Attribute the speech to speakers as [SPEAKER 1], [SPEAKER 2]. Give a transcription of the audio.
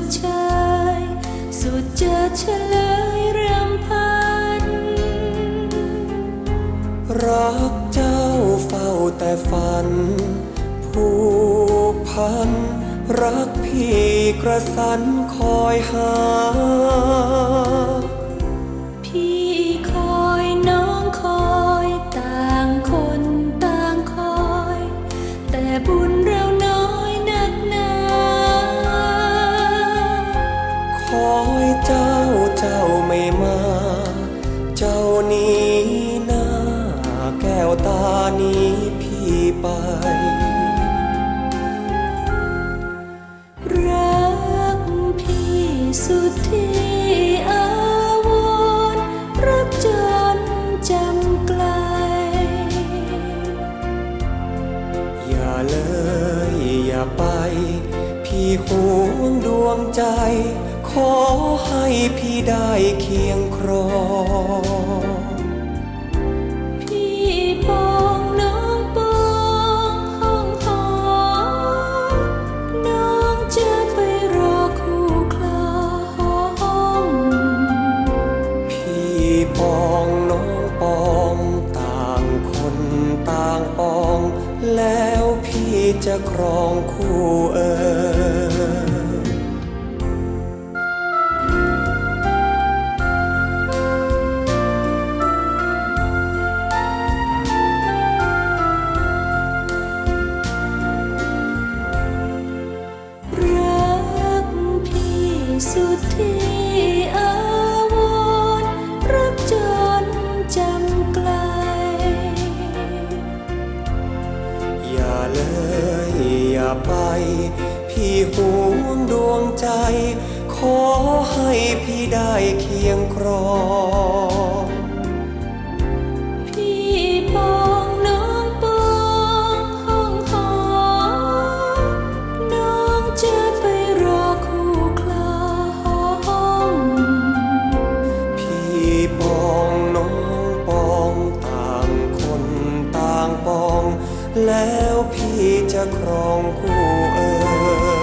[SPEAKER 1] สุดใจสุดเฉลยรำพัน
[SPEAKER 2] รักเจ้าเฝ้าแต่ฝัน ผูกพัน รักพี่กระสันคอยหา
[SPEAKER 1] พี่คอยน้องคอยต่างคนต่างคอย แต่บุญเรา
[SPEAKER 2] คอยเจ้าเจ้าไม่มา เจ้านี้หน้า แก้วตานี้พี่ไป
[SPEAKER 1] รักพี่สุดที่อาวรรักจนจำไกล
[SPEAKER 2] อย่าเลยอย่าไป พี่ห่วงดวงใจ ขอให้พี่ได้เคียงครอง
[SPEAKER 1] พี่ปองน้องปองห้องหอน้องจะไปรอคู่คลอห้อง
[SPEAKER 2] พี่ปองน้องปองต่างคนต่างปอง แล้วพี่จะครองคู่เอ่ย
[SPEAKER 1] ไกล
[SPEAKER 2] อย่าเลยอย่าไปพี่ห่วงดวงใจ ขอให้พี่ได้เคียงครอง แล้วพี่จะครองคู่เอ่ย